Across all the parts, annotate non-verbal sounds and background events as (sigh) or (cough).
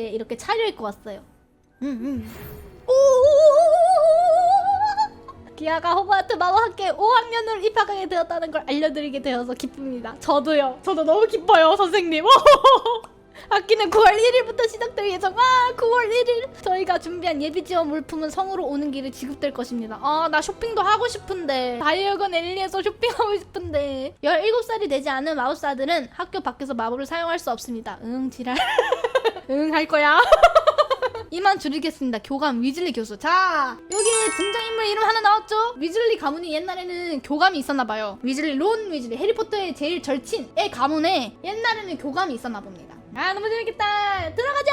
자리에 이렇게 차려입고 왔어요. 오! 기아가 호그와트 마법학교에 5학년으로 입학하게 되었다는 걸 알려드리게 되어서 기쁩니다. 저도요. 저도 너무 기뻐요, 선생님. 학기는 9월 1일부터 시작될 예정. 아, 9월 1일. 저희가 준비한 예비 지원 물품은 성으로 오는 길에 지급될 것입니다. 아, 나 쇼핑도 하고 싶은데. 다이어건 엘리에서 쇼핑하고 싶은데. 17살이 되지 않은 마우스아들은 학교 밖에서 마법을 사용할 수 없습니다. 응, 지랄. (laughs) 응, 할 거야. (laughs) 이만 줄이겠습니다. 교감 위즐리 교수. 자, 여기 등장인물 이름 하나 나왔죠? 위즐리 가문이 옛날에는 교감이 있었나 봐요. 위즐리, 론 위즐리, 해리포터의 제일 절친의 가문에 옛날에는 교감이 있었나 봅니다. 아, 너무 재밌겠다. 들어가자,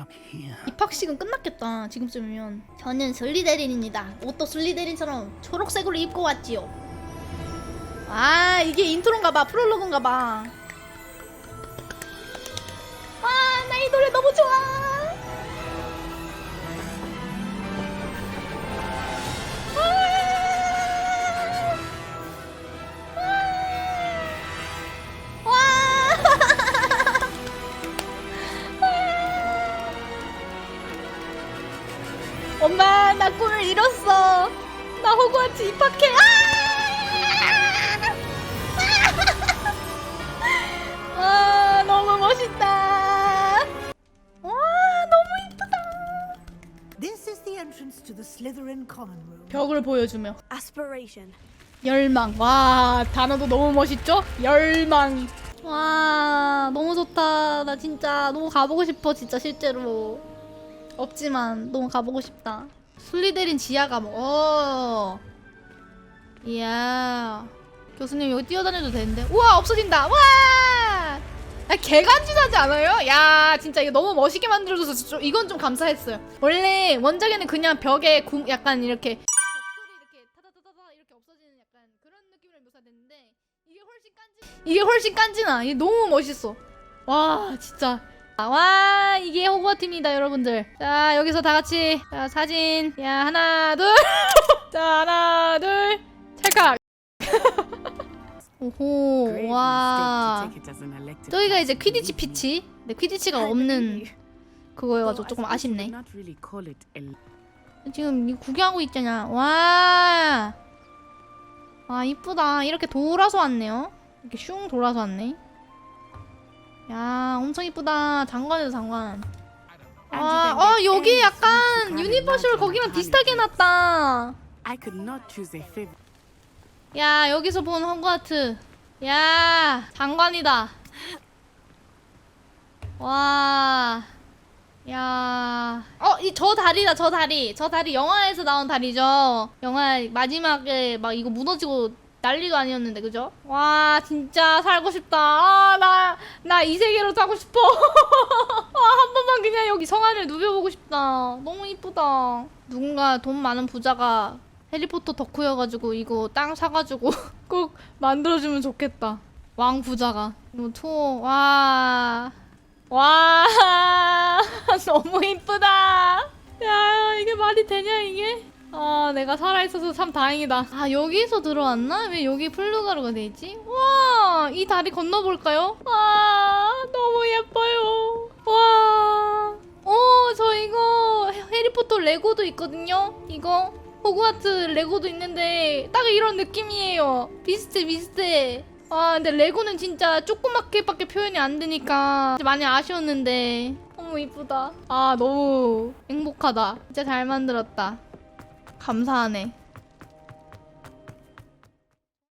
up here. 입학식은 끝났겠다. 지금쯤이면. 저는 슬리데린입니다. 옷도 슬리데린처럼 초록색으로 입고 왔지요. 아, 이게 인트로인가 봐. 프롤로그인가 봐. 이 노래 너무 좋아. 와. (laughs) 엄마, 나 꿈을 이뤘어. 나 호그와트 입학해. 아! Entrance to the Slytherin common room. 벽을 보여주며 Aspiration. 열망. 와, 단어도 너무 멋있죠? 열망. 와, 너무 좋다. 나 진짜 너무 가보고 싶어, 진짜 실제로. 없지만 너무 가보고 싶다. 슬리데린 지하 감옥. 어. 이야. 교수님 여기 뛰어다녀도 되는데. 우와, 없어진다. 와! 아, 개간지나지 않아요? 야, 진짜 이거 너무 멋있게 만들어줘서 좀, 이건 좀 감사했어요. 원래 원작에는 그냥 벽에 구, 약간 이렇게 이게 훨씬 깐지나. 이게 너무 멋있어. 와 진짜. 아, 와 이게 호그와트입니다 여러분들. 자 여기서 다 같이 자 사진. 야 하나 둘자 (laughs) 하나 둘 오호 와 저기가 이제 퀴디치 피치 근데 퀴디치가 없는 그거여가지고 조금 아쉽네 지금 이 구경하고 있잖아. 와. 와, 이쁘다. 이렇게 돌아서 왔네요. 이렇게 슝 돌아서 왔네. 야, 엄청 이쁘다. 장관이다, 장관. 와, 어, 여기 약간 유니버셜 거기랑 비슷하게 해놨다. 야, 여기서 본 헝가트. 야, 장관이다. 와. 야. 어, 이 저 다리다, 저 다리. 저 다리 영화에서 나온 다리죠. 영화 마지막에 막 이거 무너지고 난리도 아니었는데, 그죠? 와, 진짜 살고 싶다. 아, 나, 나 이 세계로 타고 싶어. (laughs) 아, 한 번만 그냥 여기 성안을 누벼보고 싶다. 너무 이쁘다. 누군가 돈 많은 부자가 해리포터 덕후여가지고 이거 땅 사가지고 (laughs) 꼭 만들어주면 좋겠다. 왕 부자가. 이거 투어, 와. 와 (laughs) 너무 이쁘다 야 이게 말이 되냐 이게 아 내가 살아있어서 참 다행이다 아 여기서 들어왔나? 왜 여기 플루가루가 돼있지? 와 이 다리 건너볼까요? 와 너무 예뻐요 와어저 이거 해- 해리포터 레고도 있거든요 이거 호그와트 레고도 있는데 딱 이런 느낌이에요. 비슷해 비슷해. 아 근데 레고는 진짜 조그맣게밖에 표현이 안 되니까 많이 아쉬웠는데. 너무 이쁘다. 아 너무 행복하다. 진짜 잘 만들었다. 감사하네